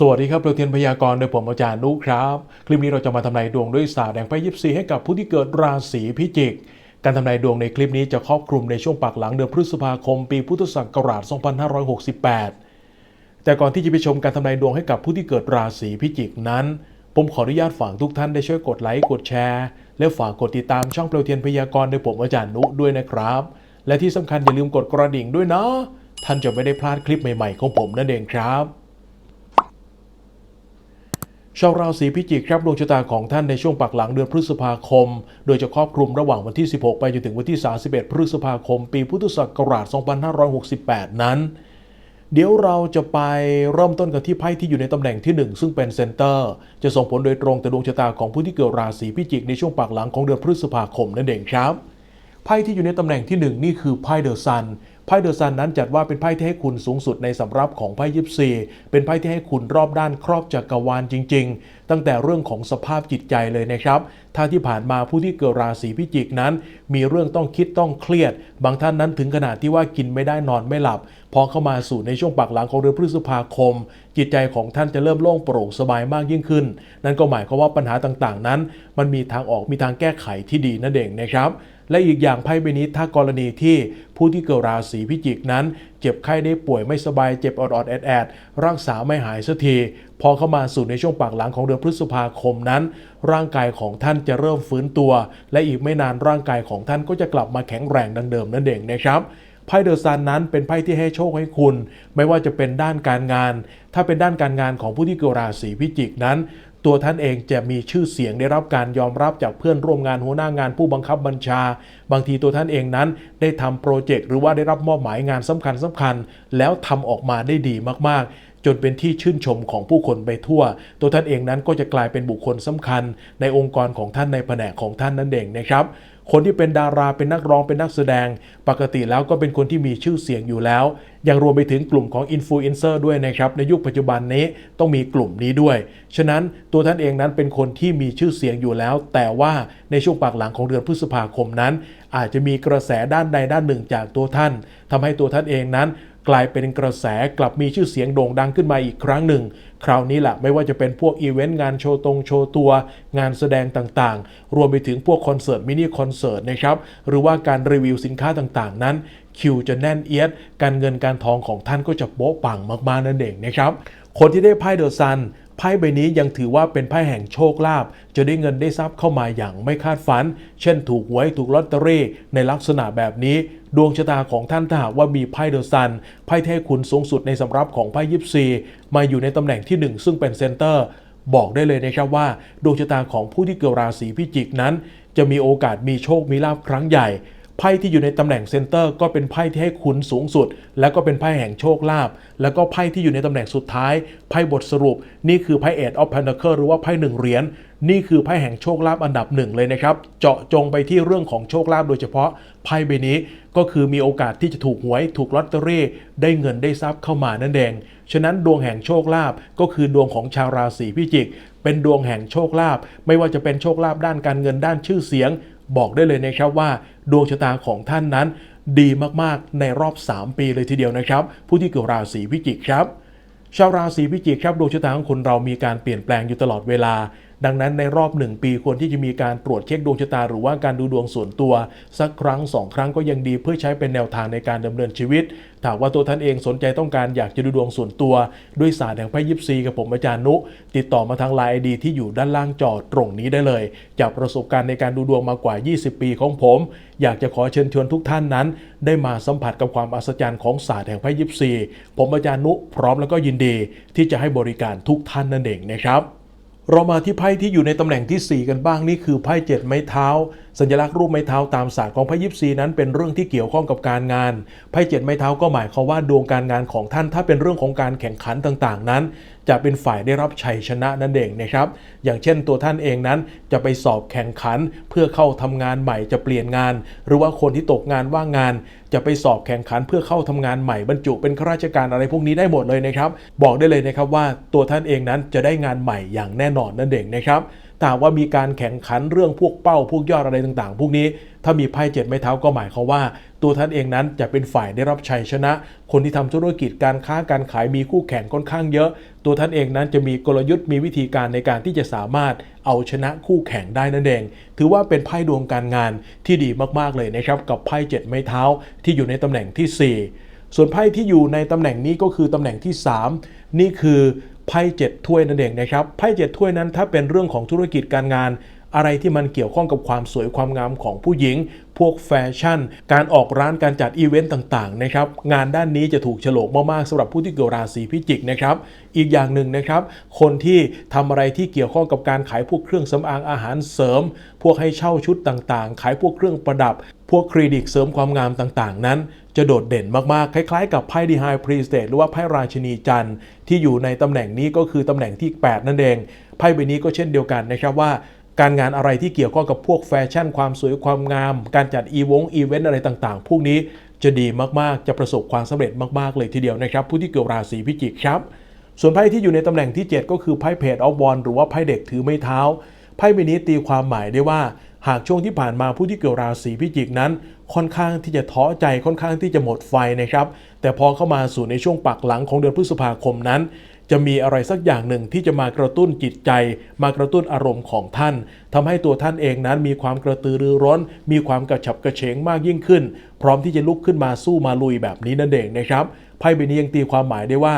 สวัสดีครับเราเทียนพยากรณ์โดยผมอาจารย์นุครับ คลิปนี้เราจะมาทำนายดวงด้วยศาสตร์แห่งไพ่ยิปซีให้กับผู้ที่เกิดราศีพิจิก การทำนายดวงในคลิปนี้จะครอบคลุมในช่วงปากหลังเดือนพฤษภาคม ปีพุทธศักราช 2568 แต่ก่อนที่จะไปชมการทำนายดวงให้กับผู้ที่เกิดราศีพิจิกนั้น ผมขออนุญาตฝากทุกท่านได้ช่วยกดไลค์กดแชร์ และฝากกดติดตามช่องเปลวเทียนพยากรณ์โดยผมอาจารย์นุด้วยนะครับ และที่สำคัญอย่าลืมกดกระดิ่งด้วยนะ ท่านจะไม่ได้พลาดคลิปใหม่ ๆ ของผมนั่นเองครับ ชาวราศีพิจิกครับดวงชะตาของท่านในช่วงปักหลังเดือนพฤษภาคม โดยจะครอบคลุมระหว่างวันที่ 16 ไปจนถึงวันที่ 31 พฤษภาคม ปีพุทธศักราช 2568 นั้น เดี๋ยวเราจะไปเริ่มต้นกันที่ไพ่ที่อยู่ในตำแหน่งที่ 1 ซึ่งเป็นเซนเตอร์ จะส่งผลโดยตรงต่อดวงชะตาของผู้ที่เกิดราศีพิจิกในช่วงปักหลังของเดือนพฤษภาคมนั่นเองครับไพ่ที่อยู่ในตำแหน่งที่ 1 นี่คือไพ่เดอะซัน ไพ่เดอะซันนั้นจัดว่าเป็นไพ่ที่ให้คุณสูงสุดในสำรับของไพ่ยิปซีเป็นไพ่ที่ให้คุณรอบด้านครอบจักรวาลจริง ๆ ตั้งแต่เรื่องของสภาพจิตใจเลยนะครับ ถ้าที่ผ่านมาผู้ที่เกิดราศีพิจิกนั้น มีเรื่องต้องคิดต้องเครียด บางท่านนั้นถึงขนาดที่ว่ากินไม่ได้นอนไม่หลับ พอเข้ามาสู่ในช่วงปากหลังของเดือนพฤษภาคม จิตใจของท่านจะเริ่มโล่งโปร่งสบายมากยิ่งขึ้น นั่นก็หมายความว่าปัญหาต่างๆ นั้น มันมีทางออกมีทางแก้ไขที่ดีนั่นเองนะครับ และอีกอย่างไพ่ใบนี้ถ้ากรณีที่ผู้ที่เกิดราศีพิจิกนั้น เจ็บไข้ได้ป่วยไม่สบายเจ็บออดแอดแอดๆรักษาไม่หายสักที พอเข้ามาสู่ในช่วงปากหลังของเดือนพฤษภาคมนั้น ร่างกายของท่านจะเริ่มฟื้นตัว และอีกไม่นานร่างกายของท่านก็จะกลับมาแข็งแรงดังเดิมนั่นเองนะครับไพ่เดอะซันนั้นเป็นไพ่ที่ให้โชคให้คุณ ไม่ว่าจะเป็นด้านการงาน ถ้าเป็นด้านการงานของผู้ที่เกิดราศีพิจิกนั้น ตัวท่านเองจะมีชื่อเสียงได้รับการยอมรับจากเพื่อนร่วมงานหัวหน้างานผู้บังคับบัญชา บางทีตัวท่านเองนั้นได้ทำโปรเจกต์หรือว่าได้รับมอบหมายงานสำคัญสำคัญ แล้วทำออกมาได้ดีมากๆจนเป็นที่ชื่นชมของผู้คนไปทั่ว ตัวท่านเองนั้นก็จะกลายเป็นบุคคลสำคัญ ในองค์กรของท่านในแผนกของท่านนั่นเองนะครับ คนที่เป็นดาราเป็นนักร้องเป็นนักแสดง ปกติแล้วก็เป็นคนที่มีชื่อเสียงอยู่แล้ว ยังรวมไปถึงกลุ่มของอินฟลูเอนเซอร์ด้วยนะครับในยุคปัจจุบันนี้ต้องมีกลุ่มนี้ด้วย ฉะนั้นตัวท่านเองนั้นเป็นคนที่มีชื่อเสียงอยู่แล้ว แต่ว่าในช่วงปากหลังของเดือนพฤษภาคมนั้น อาจจะมีกระแสด้านใดด้านหนึ่งจากตัวท่านทำให้ตัวท่านเองนั้น กลายเป็นกระแสกลับมีชื่อเสียงโด่งดังขึ้นมาอีกครั้งหนึ่ง คราวนี้แหละไม่ว่าจะเป็นพวกอีเวนต์งานโชว์ตรงโชว์ตัว งานแสดงต่างๆ รวมไปถึงพวกคอนเสิร์ตมินิคอนเสิร์ตนะครับ หรือว่าการรีวิวสินค้าต่างๆ นั้น คิวจะแน่นเอียด การเงินการทองของท่านก็จะโป๊ะปังมากๆนั่นเองนะครับ คนที่ได้ไพ่เดอะซันไพ่ใบนี้ยังถือว่าเป็นไพ่แห่งโชคลาภจะได้เงินได้ทรัพย์เข้ามาอย่างไม่คาดฝัน เช่นถูกหวยถูกลอตเตอรี่ในลักษณะแบบนี้ ดวงชะตาของท่านถ้าหากว่ามีไพ่เดอะซันไพ่เทพคุณสูงสุดในสำรับของไพ่ยิปซีมาอยู่ในตำแหน่งที่ 1 ซึ่งเป็นเซนเตอร์ บอกได้เลยนะครับว่า ดวงชะตาของผู้ที่เกิดราศีพิจิกนั้น จะมีโอกาสมีโชคมีลาภครั้งใหญ่ไพ่ที่อยู่ในตำแหน่งเซนเตอร์ก็เป็นไพ่ที่ให้คุณสูงสุด และก็เป็นไพ่แห่งโชคลาภแล้วก็ไพ่ที่อยู่ในตำแหน่งสุดท้ายไพ่บทสรุป นี่คือไพ่เอ็ดออฟแพนเ c หรือว่าไพ่หนึ่งเหรียญนี่คือไพ่แห่งโชคลาภอันดับหนึ่งเลยนะครับ เจาะจงไปที่เรื่องของโชคลาภโดยเฉพาะไพ่ใบนี้ ก็คือมีโอกาสที่จะถูกหวยถูกลอตเตอรี่ได้เงินได้ทรัพย์เข้ามานั่นเอง ฉะนั้นดวงแห่งโชคลาภก็คือดวงของชาวราศีพิจิก เป็นดวงแห่งโชคลาภไม่ว่าจะเป็นโชคลาภด้านการเงินด้านชื่อเสียง บอกได้เลยนะครับว่า ดวงชะตาของท่านนั้น ดีมากๆในรอบ 3 ปีเลยทีเดียวนะครับ ผู้ที่เกิดราศีพิจิกครับชาวราศีพิจิกครับดวงชะตาของคุณเรามีการเปลี่ยนแปลงอยู่ตลอดเวลา ดังนั้นในรอบ 1 ปีควรที่จะมีการตรวจเช็คดวงชะตา หรือว่าการดูดวงส่วนตัว สักครั้ง 2 ครั้งก็ยังดีเพื่อใช้เป็นแนวทางในการดำเนินชีวิตถ้าว่าตัวท่านเองสนใจต้องการอยากจะดูดวงส่วนตัว ด้วยศาสตร์แห่งไพ่ยิปซีกับผมอาจารย์นุ ติดต่อมาทางไลน์ไอดีที่อยู่ด้านล่างจอตรงนี้ได้เลย จากประสบการณ์ในการดูดวงมากว่า 20 ปีของผม อยากจะขอเชิญชวนทุกท่านนั้น ได้มาสัมผัสกับความอัศจรรย์ของศาสตร์แห่งไพ่ยิปซี ผมอาจารย์นุพร้อมแล้วก็ยินดี ที่จะให้บริการทุกท่านนั่นเองนะครับ เรามาที่ไพ่ที่อยู่ในตำแหน่งที่ 4 กันบ้างนี่คือไพ่เจ็ดไม้เท้า สัญลักษณ์รูปไม้เท้าตามศาสตร์ของไพ่ยิปซีนั้นเป็นเรื่องที่เกี่ยวข้องกับการงานไพ่เจ็ดไม้เท้าก็หมายความว่าดวงการงานของท่านถ้าเป็นเรื่องของการแข่งขันต่างๆ นั้น จะเป็นฝ่ายได้รับชัยชนะนั่นเองนะครับ อย่างเช่นตัวท่านเองนั้นจะไปสอบแข่งขัน เพื่อเข้าทำงานใหม่จะเปลี่ยนงาน หรือว่าคนที่ตกงานว่างงาน จะไปสอบแข่งขันเพื่อเข้าทำงานใหม่บรรจุเป็นข้าราชการอะไรพวกนี้ได้หมดเลยนะครับ บอกได้เลยนะครับว่าตัวท่านเองนั้นจะได้งานใหม่อย่างแน่นอนนั่นเองนะครับ ถ้าว่ามีการแข่งขันเรื่องพวกเป้าพวกยอดอะไรต่างๆ พวกนี้ถ้ามีไพ่เจ็ดไม้เท้าก็หมายความว่า ตัวท่านเองนั้นจะเป็นฝ่ายได้รับชัยชนะ คนที่ทำธุรกิจการค้าการขายมีคู่แข่งค่อนข้างเยอะ ตัวท่านเองนั้นจะมีกลยุทธ์มีวิธีการในการที่จะสามารถเอาชนะคู่แข่งได้นั่นเอง ถือว่าเป็นไพ่ดวงการงานที่ดีมากๆเลยนะครับกับไพ่เจ็ดไม้เท้าที่อยู่ในตำแหน่งที่สี่ส่วนไพ่ที่อยู่ในตำแหน่งนี้ก็คือตำแหน่งที่ 3 นี่คือ ไพ่เจ็ดถ้วยนั่นเองนะครับไพ่เจ็ดถ้วยนั้นถ้าเป็นเรื่องของธุรกิจการงาน อะไรที่มันเกี่ยวข้องกับความสวยความงามของผู้หญิง พวกแฟชั่น การออกร้านการจัดอีเวนต์ต่างๆนะครับงานด้านนี้จะถูกฉลกมากๆสำหรับผู้ที่เกิดราศีพิจิกนะครับอีกอย่างหนึ่งนะครับ คนที่ทำอะไรที่เกี่ยวข้องกับการขายพวกเครื่องสำอางอาหารเสริม พวกให้เช่าชุดต่างๆ ขายพวกเครื่องประดับ พวกคลินิกเสริมความงามต่างๆ นั้น จะโดดเด่นมากๆ คล้ายๆ กับไพ่ดีไฮพรีสเตทหรือว่าไพ่ราชินีจันทร์ที่อยู่ในตำแหน่งนี้ก็คือตำแหน่งที่ 8 นั่นเอง ไพ่ใบนี้ก็เช่นเดียวกันนะครับว่าการงานอะไรที่เกี่ยวข้องกับพวกแฟชั่นความสวยความงาม การจัดอีวงอีเวนต์อะไรต่างๆ พวกนี้จะดีมากๆ จะประสบความสำเร็จมากๆ เลยทีเดียวนะครับ ผู้ที่เกิดราศีพิจิกครับ ส่วนไพ่ที่อยู่ในตำแหน่งที่ 7 ก็คือไพ่เพจออฟวอนหรือว่าไพ่เด็กถือไม้เท้า ไพ่ใบนี้ตีความหมายได้ว่า หากช่วงที่ผ่านมาผู้ที่เกิดราศีพิจิกนั้น ค่อนข้างที่จะท้อใจค่อนข้างที่จะหมดไฟนะครับ แต่พอเข้ามาสู่ในช่วงปักหลังของเดือนพฤษภาคมนั้น จะมีอะไรสักอย่างหนึ่งที่จะมากระตุ้นจิตใจ มากระตุ้นอารมณ์ของท่านทำให้ตัวท่านเองนั้นมีความกระตือรือร้น มีความกระฉับกระเฉงมากยิ่งขึ้น พร้อมที่จะลุกขึ้นมาสู้มาลุยแบบนี้นั่นเองนะครับไพ่ใบนี้ยังตีความหมายได้ว่า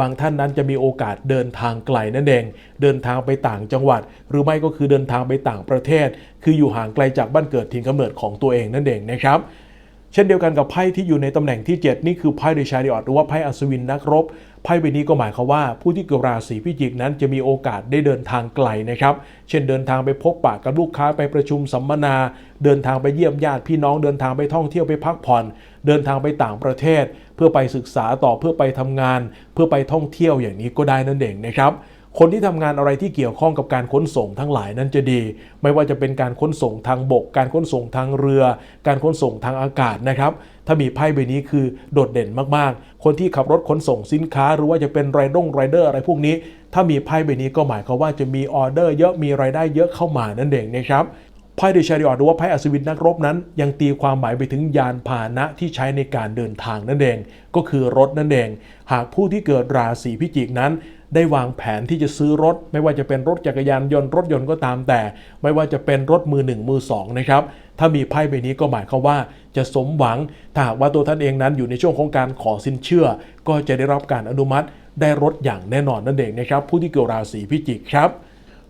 บางท่านนั้นจะมีโอกาสเดินทางไกลนั่นเอง เดินทางไปต่างจังหวัด หรือไม่ก็คือเดินทางไปต่างประเทศ คืออยู่ห่างไกลจากบ้านเกิดถิ่นกำเนิดของตัวเองนั่นเองนะครับเช่นเดียวกันกับไพ่ที่อยู่ในตำแหน่งที่ 7 นี่คือไพ่เดชาริออตหรือว่าไพ่อัศวินนักรบไพ่ใบนี้ก็หมายความว่าผู้ที่เกิดราศีพิจิกนั้นจะมีโอกาสได้เดินทางไกลนะครับ เช่นเดินทางไปพบปะกับลูกค้าไปประชุมสัมมนา เดินทางไปเยี่ยมญาติพี่น้องเดินทางไปท่องเที่ยวไปพักผ่อน เดินทางไปต่างประเทศ เพื่อไปศึกษาต่อเพื่อไปทำงาน เพื่อไปท่องเที่ยวอย่างนี้ก็ได้นั่นเองนะครับคนที่ทำงานอะไรที่เกี่ยวข้องกับการขนส่งทั้งหลายนั้นจะดี ไม่ว่าจะเป็นการขนส่งทางบก การขนส่งทางเรือ การขนส่งทางอากาศนะครับ ถ้ามีไพ่ใบนี้คือโดดเด่นมากๆ คนที่ขับรถขนส่งสินค้า หรือว่าจะเป็นไรดงไรเดอร์อะไรพวกนี้ ถ้ามีไพ่ใบนี้ก็หมายความว่าจะมีออเดอร์เยอะมีรายได้เยอะเข้ามานั่นเองนะครับ ไพ่เดชาริออตหรือว่าไพ่อัศวินนักรบนั้น ยังตีความหมายไปถึงยานพาหนะที่ใช้ในการเดินทางนั่นเอง ก็คือรถนั่นเอง หากผู้ที่เกิดราศีพิจิกนั้น ได้วางแผนที่จะซื้อรถ ไม่ว่าจะเป็นรถจักรยานยนต์รถยนต์ก็ตามแต่ ไม่ว่าจะเป็นรถมือหนึ่งมือสองนะครับถ้ามีไพ่ใบนี้ก็หมายความว่าจะสมหวังถ้าหากว่าตัวท่านเองนั้นอยู่ในช่วงของการขอสินเชื่อ ก็จะได้รับการอนุมัติได้รถอย่างแน่นอนนั่นเองนะครับผู้ที่เกิดราศีพิจิกครับ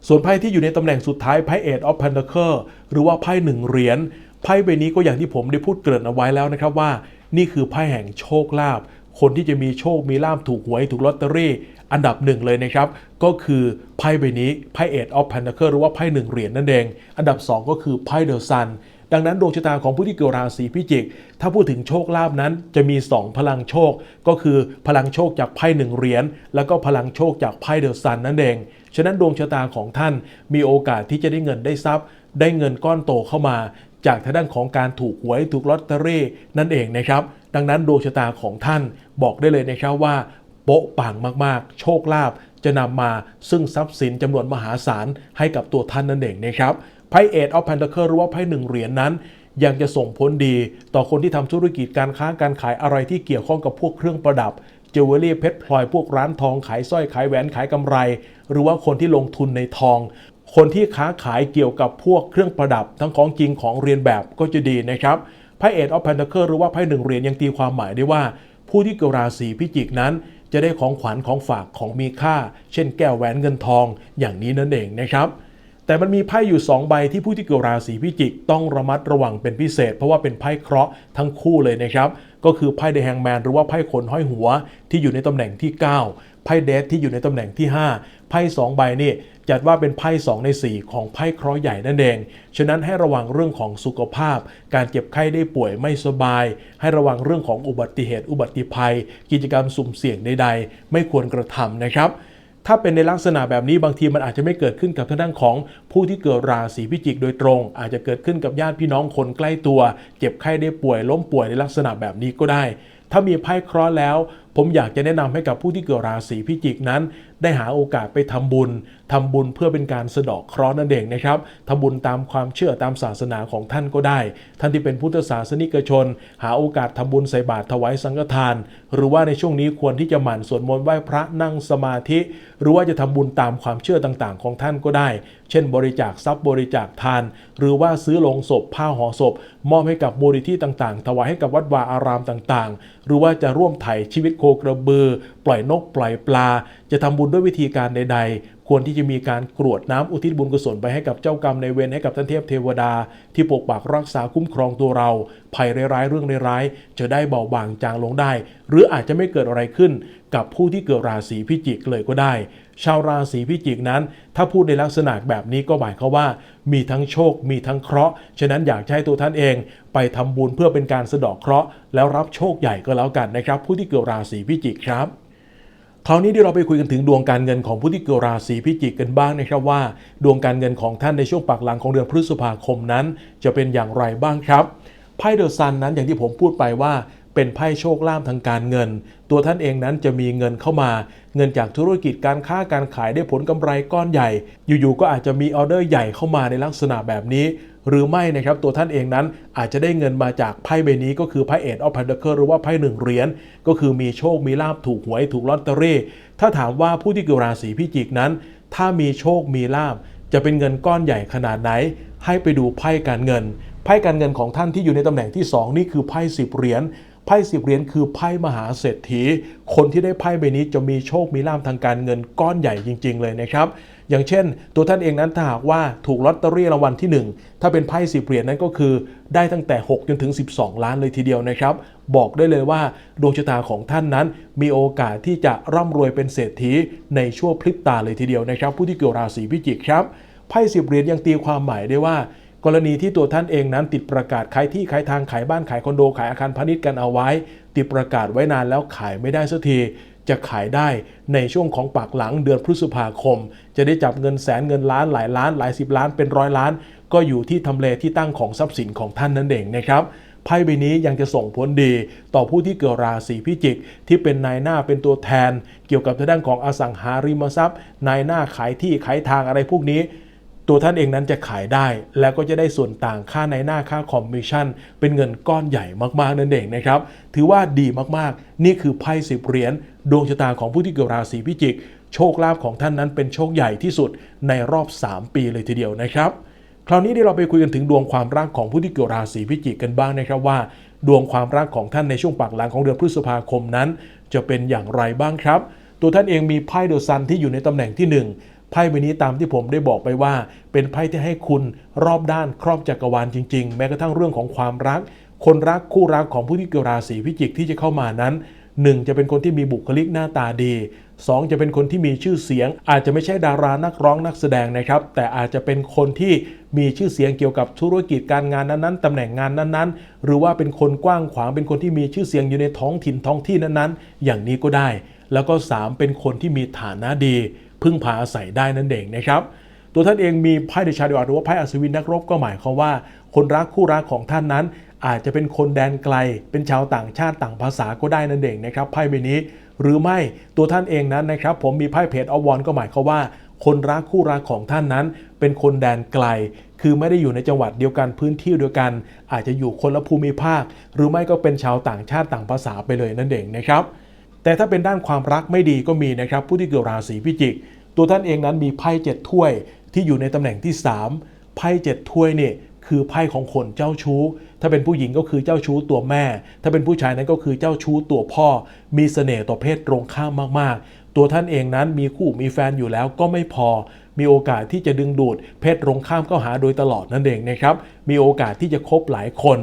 ส่วนไพ่ที่อยู่ในตำแหน่งสุดท้ายไพ่เอ of Pentacle หรือว่าไพ่หนึ่งเหรียญไพ่ใบนี้ก็อย่างที่ผมได้พูดเกริ่นเอาไว้แล้วนะครับว่า นี่คือไพ่แห่งโชคลาภคนที่จะมีโชคมีลาภถูกหวยถูกลอตเตอรี่ อันดับหนึ่งเลยนะครับ ก็คือไพ่ใบนี้ไพ่เอ of Pentacle หรือว่าไพ่หนึ่งเหรียญนั่นเอง อันดับ 2 ก็คือไพ่เดอะซัน ดังนั้นดวงชะตาของผู้ที่เกิดราศีพิจิก ถ้าพูดถึงโชคลาภนั้นจะมี 2 พลังโชค ก็คือพลังโชคจากไพ่หนึ่งเหรียญแล้วก็พลังโชคจากไพ่เดอะซันนั่นเอง ฉะนั้นดวงชะตาของท่านมีโอกาสที่จะได้เงินได้ทรัพย์ ได้เงินก้อนโตเข้ามา จากทางด้านของการถูกหวยถูกลอตเตอรี่นั่นเองนะครับ ดังนั้นดวงชะตาของท่านบอกได้เลยนะครับว่าโป๊ะปังมากๆ โชคลาภจะนำมาซึ่งทรัพย์สินจำนวนมหาศาลให้กับตัวท่านนั่นเองนะครับ ไพ่เอ of Pentacle หรือว่าไพ่หนึ่งเหรียญนั้น ยังจะส่งผลดีต่อคนที่ทำธุรกิจการค้าการขายอะไรที่เกี่ยวข้องกับพวกเครื่องประดับเจวเวลรี่เพชรพลอยพวกร้านทองขายสร้อยขายแหวนขายกำไร หรือว่าคนที่ลงทุนในทอง คนที่ค้าขายเกี่ยวกับพวกเครื่องประดับ ทั้งของจริงของเรียนแบบก็จะดีนะครับไพ่เอ of Pentacle หรือว่าไพ่หนึ่งเหรียญยังตีความหมายได้ว่า ผู้ที่เกิดราศีพิจิกนั้นจะได้ของขวัญของฝากของมีค่า เช่นแก้วแหวนเงินทองอย่างนี้นั่นเองนะครับ แต่มันมีไพ่อยู่ 2 ใบที่ผู้ที่เกิดราศีพิจิกต้องระมัดระวังเป็นพิเศษ เพราะว่าเป็นไพ่เคราะห์ทั้งคู่เลยนะครับ ก็คือไพ่เดแฮงแมนหรือว่าไพ่ขนห้อยหัวที่อยู่ในตำแหน่งที่ 9 ไพ่เดทที่อยู่ในตำแหน่งที่ 5 ไพ่ 2 ใบนี่จัดว่าเป็นไพ่ 2 ใน 4 ของไพ่เคราะห์ใหญ่นั่นเอง ฉะนั้นให้ระวังเรื่องของสุขภาพ การเจ็บไข้ได้ป่วยไม่สบาย ให้ระวังเรื่องของอุบัติเหตุอุบัติภัย กิจกรรมสุ่มเสี่ยงใดๆ ไม่ควรกระทำนะครับ ถ้าเป็นในลักษณะแบบนี้บางทีมันอาจจะไม่เกิดขึ้นกับทางด้านของผู้ที่เกิดราศีพิจิกโดยตรง อาจจะเกิดขึ้นกับญาติพี่น้องคนใกล้ตัว เจ็บไข้ได้ป่วยล้มป่วยในลักษณะแบบนี้ก็ได้ ถ้ามีไพ่เคราะห์แล้ว ผมอยากจะแนะนำให้กับผู้ที่เกิดราศีพิจิกนั้น ได้หาโอกาสไปทำบุญทำบุญเพื่อเป็นการสะเดาะเคราะห์นั่นเองนะครับทำบุญตามความเชื่อตามศาสนาของท่านก็ได้ ท่านที่เป็นพุทธศาสนิกชน หาโอกาสทำบุญใส่บาตรถวายสังฆทาน หรือว่าในช่วงนี้ควรที่จะหมั่นสวดมนต์ไหว้พระนั่งสมาธิ หรือว่าจะทำบุญตามความเชื่อต่างๆ ของท่านก็ได้เช่น บริจาคทรัพย์บริจาคทาน หรือว่าซื้อโลงศพผ้าห่อศพ มอบให้กับมูลนิธิต่างๆ ถวายให้กับวัดวาอารามต่างๆ หรือว่าจะร่วมไถ่ชีวิตโคกระบือ ปล่อยนกปล่อยปลา จะทำบุญด้วยวิธีการใด ๆ ควรที่จะมีการกรวดน้ำอุทิศบุญกุศลไปให้กับเจ้ากรรมในเวรให้กับท่านเทพเทวดา ที่ปกปักรักษาคุ้มครองตัวเรา ภัยร้ายๆเรื่องร้ายๆจะได้เบาบางจางลงได้ หรืออาจจะไม่เกิดอะไรขึ้น กับผู้ที่เกิดราศีพิจิกเลยก็ได้ ชาวราศีพิจิกนั้น ถ้าพูดในลักษณะแบบนี้ก็หมายความว่า มีทั้งโชค มีทั้งเคราะห์ ฉะนั้นอยากให้ตัวท่านเอง ไปทำบุญเพื่อเป็นการสะดาะเคราะห์แล้วรับโชคใหญ่ก็แล้วกันนะครับ ผู้ที่เกิดราศีพิจิกครับคราวนี้ที่เราไปคุยกันถึงดวงการเงินของผู้ที่เกิดราศีพิจิกกันบ้างนะครับว่า ดวงการเงินของท่านในช่วงปักหลังของเดือนพฤษภาคมนั้น จะเป็นอย่างไรบ้างครับไพ่เดอะซันนั้นอย่างที่ผมพูดไปว่า เป็นไพ่โชคลาภทางการเงิน ตัวท่านเองนั้นจะมีเงินเข้ามา เงินจากธุรกิจการค้าการขายได้ผลกำไรก้อนใหญ่ อยู่ๆก็อาจจะมีออเดอร์ใหญ่เข้ามาในลักษณะแบบนี้ หรือไม่นะครับตัวท่านเองนั้นอาจจะได้เงินมาจากไพ่ใบนี้ก็คือไพ่เอ็ดออฟพันเดอร์หรือว่าไพ่หนึ่งเหรียญก็คือมีโชคมีลาบถูกหวยถูกลอตเตอรี่ ถ้าถามว่าผู้ที่เกิดราศีพิจิกนั้น ถ้ามีโชคมีลาบจะเป็นเงินก้อนใหญ่ขนาดไหน ให้ไปดูไพ่การเงินไพ่การเงินของท่านที่อยู่ในตำแหน่งที่ 2 นี่คือไพ่สิบเหรียญ ไพ่สิบเหรียญคือไพ่มหาเศรษฐี คนที่ได้ไพ่ใบนี้จะมีโชคมีลาภทางการเงินก้อนใหญ่จริง ๆ เลยนะครับ อย่างเช่น ตัวท่านเองนั้นถ้าหากว่าถูกลอตเตอรี่รางวัลที่ 1 ถ้าเป็นไพ่สิบเหรียญนั้นก็คือ ได้ตั้งแต่ 6 จนถึง 12 ล้านเลยทีเดียวนะครับ บอกได้เลยว่าดวงชะตาของท่านนั้น มีโอกาสที่จะร่ำรวยเป็นเศรษฐีในชั่วพริบตาเลยทีเดียวนะครับ ผู้ที่เกี่ยวราศีพิจิกครับไพ่สิบเหรียญยังตีความหมายได้ว่า กรณีที่ตัวท่านเองนั้นติดประกาศขายที่ขายทางขายบ้านขายคอนโดขายอาคารพาณิชย์กันเอาไว้ ติดประกาศไว้นานแล้วขายไม่ได้สักทีจะขายได้ในช่วงของปากหลังเดือนพฤษภาคม จะได้จับเงินแสนเงินล้านหลายล้านหลายสิบล้านเป็นร้อยล้าน ก็อยู่ที่ทำเลที่ตั้งของทรัพย์สินของท่านนั่นเองนะครับไพ่ใบนี้ยังจะส่งผลดี ต่อผู้ที่เกิดราศีพิจิก ที่เป็นนายหน้าเป็นตัวแทน เกี่ยวกับทางด้านของอสังหาริมทรัพย์ นายหน้าขายที่ขายทางอะไรพวกนี้ ตัวท่านเองนั้นจะขายได้ แล้วก็จะได้ส่วนต่างค่าในหน้าค่าคอมมิชชั่น เป็นเงินก้อนใหญ่มากๆนั่นเองนะครับ ถือว่าดีมากๆ นี่คือไพ่สิบเหรียญดวงชะตาของผู้ที่เกิดราศีพิจิก โชคลาภของท่านนั้นเป็นโชคใหญ่ที่สุดในรอบ 3 ปีเลยทีเดียวนะครับ คราวนี้ที่เราไปคุยกันถึงดวงความรักของผู้ที่เกิดราศีพิจิกกันบ้างนะครับว่า ดวงความรักของท่านในช่วงปากหลังของเดือนพฤษภาคมนั้น จะเป็นอย่างไรบ้างครับ ตัวท่านเองมีไพ่เดอะซันที่อยู่ในตำแหน่งที่หนึ่ง ไพ่ใบนี้ตามที่ผมได้บอกไปว่า เป็นไพ่ที่ให้คุณรอบด้านครอบจักรวาลจริง ๆ แม้กระทั่งเรื่องของความรัก คนรักคู่รักของผู้ที่เกิดราศีพิจิกที่จะเข้ามานั้น1จะเป็นคนที่มีบุคลิกหน้าตาดี 2 จะเป็นคนที่มีชื่อเสียง อาจจะไม่ใช่ดารานักร้องนักแสดงนะครับ แต่อาจจะเป็นคนที่มีชื่อเสียงเกี่ยวกับธุรกิจการงานนั้นๆตำแหน่งงานนั้นๆ หรือว่าเป็นคนกว้างขวางเป็นคนที่มีชื่อเสียงอยู่ในท้องถิ่นท้องที่นั้นๆ อย่างนี้ก็ได้ แล้วก็ 3 เป็นคนที่มีฐานะดี พึ่งพาอาศัยได้นั่นเองนะครับตัวท่านเองมีไพ่เดชาดิวาหรือว่าไพ่อัศวินนักรบก็หมายความว่า คนรักคู่รักของท่านนั้น อาจจะเป็นคนแดนไกล เป็นชาวต่างชาติต่างภาษาก็ได้นั่นเองนะครับไพ่ใบนี้ หรือไม่ตัวท่านเองนั้นนะครับผมมีไพ่เพจอวอนก็หมายความว่า คนรักคู่รักของท่านนั้น เป็นคนแดนไกล คือไม่ได้อยู่ในจังหวัดเดียวกันพื้นที่เดียวกัน อาจจะอยู่คนละภูมิภาค หรือไม่ก็เป็นชาวต่างชาติต่างภาษาไปเลยนั่นเองนะครับ แต่ถ้าเป็นด้านความรักไม่ดีก็มีนะครับ ผู้ที่เกิดราศีพิจิก ตัวท่านเองนั้นมีไพ่เจ็ดถ้วยที่อยู่ในตำแหน่งที่ 3 ไพ่เจ็ดถ้วยเนี่ยคือไพ่ของคนเจ้าชู้ ถ้าเป็นผู้หญิงก็คือเจ้าชู้ตัวแม่ ถ้าเป็นผู้ชายนั้นก็คือเจ้าชู้ตัวพ่อ มีเสน่ห์ต่อเพศตรงข้ามมาก ๆ ตัวท่านเองนั้นมีคู่มีแฟนอยู่แล้วก็ไม่พอ มีโอกาสที่จะดึงดูด เพศตรงข้ามเข้าหาโดยตลอดนั่นเองนะครับ มีโอกาสที่จะคบหลายคน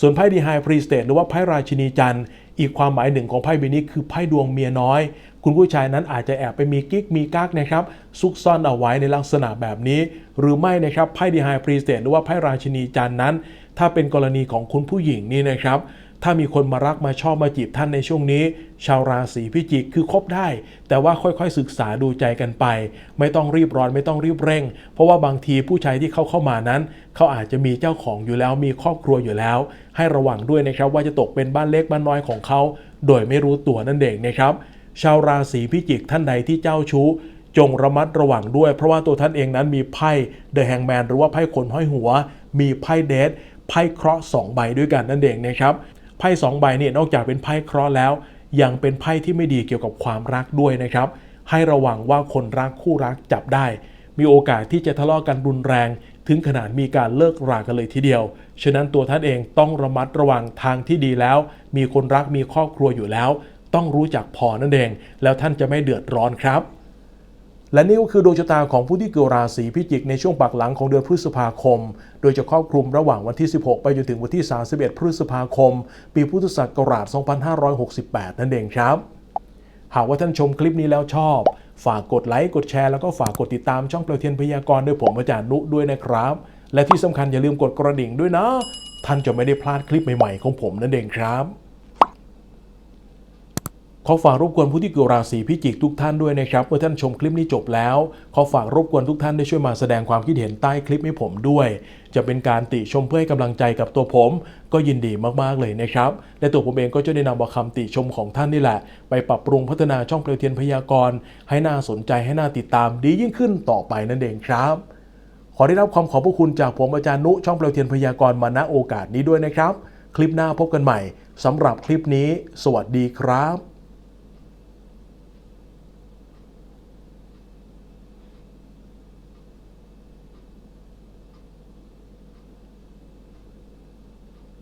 ส่วนไพ่ดีไฮพรีสเตทหรือว่าไพ่ราชินีจันทร์ อีกความหมายหนึ่งของไพ่ใบนี้คือไพ่ดวงเมียน้อย คุณผู้ชายนั้นอาจจะแอบไปมีกิ๊กมีกักนะครับซุกซ่อนเอาไว้ในลักษณะแบบนี้ หรือไม่นะครับไพ่ดีไฮพรีสเตทหรือว่าไพ่ราชินีจันนั้น ถ้าเป็นกรณีของคุณผู้หญิงนี่นะครับ ถ้ามีคนมารักมาชอบมาจีบท่านในช่วงนี้ ชาวราศีพิจิกคือคบได้ แต่ว่าค่อยๆศึกษาดูใจกันไป ไม่ต้องรีบร้อนไม่ต้องรีบเร่ง เพราะว่าบางทีผู้ชายที่เขาเข้ามานั้น เขาอาจจะมีเจ้าของอยู่แล้วมีครอบครัวอยู่แล้ว ให้ระวังด้วยนะครับว่าจะตกเป็นบ้านเล็กบ้านน้อยของเขา โดยไม่รู้ตัวนั่นเองนะครับ ชาวราศีพิจิกท่านใดที่เจ้าชู้จงระมัดระวังด้วยเพราะว่าตัวท่านเองนั้นมีไพ่เดอะแฮงแมนหรือว่าไพ่คนห้อยหัว มีไพ่เดทไพ่เคราะห์สองใบด้วยกันนั่นเองนะครับ ไพ่สองใบเนี่ยนอกจากเป็นไพ่เคราะห์แล้ว ยังเป็นไพ่ที่ไม่ดีเกี่ยวกับความรักด้วยนะครับ ให้ระวังว่าคนรักคู่รักจับได้ มีโอกาสที่จะทะเลาะกันรุนแรง ถึงขนาดมีการเลิกรากันเลยทีเดียว ฉะนั้นตัวท่านเองต้องระมัดระวังทางที่ดีแล้ว มีคนรักมีครอบครัวอยู่แล้ว ต้องรู้จักพอนั่นเอง แล้วท่านจะไม่เดือดร้อนครับ และนี่ก็คือดวงชะตาของผู้ที่เกิดราศีพิจิกในช่วงปักหลังของเดือนพฤษภาคม โดยจะครอบคลุมระหว่างวันที่ 16 ไปจนถึงวันที่ 31 พฤษภาคม ปีพุทธศักราช 2568 นั่นเองครับ หากว่าท่านชมคลิปนี้แล้วชอบ ฝากกดไลค์ กดแชร์ แล้วก็ฝากกดติดตามช่องเปลวเทียนพยากรณ์ด้วยผมอาจารย์นุด้วยนะครับ และที่สำคัญอย่าลืมกดกระดิ่งด้วยนะ ท่านจะไม่ได้พลาดคลิปใหม่ๆของผมนั่นเองครับ ขอฝากรบกวนผู้ที่เกิดราศีพิจิกทุกท่านด้วยนะครับเมื่อท่านชมคลิปนี้จบแล้ว ขอฝากรบกวนทุกท่านได้ช่วยมาแสดงความคิดเห็นใต้คลิปให้ผมด้วย จะเป็นการติชมเพื่อให้กำลังใจกับตัวผม ก็ยินดีมากๆเลยนะครับและตัวผมเองก็จะได้นำเอาคำติชมของท่านนี่แหละ ไปปรับปรุงพัฒนาช่องเปลวเทียนพยากรณ์ให้น่าสนใจให้น่าติดตามดียิ่งขึ้นต่อไปนั่นเองครับ ขอได้รับความขอบพระคุณจากผมอาจารย์นุช่องเปลวเทียนพยากรณ์มาณโอกาสนี้ด้วยนะครับ คลิปหน้าพบกันใหม่สำหรับคลิปนี้ สวัสดีครับ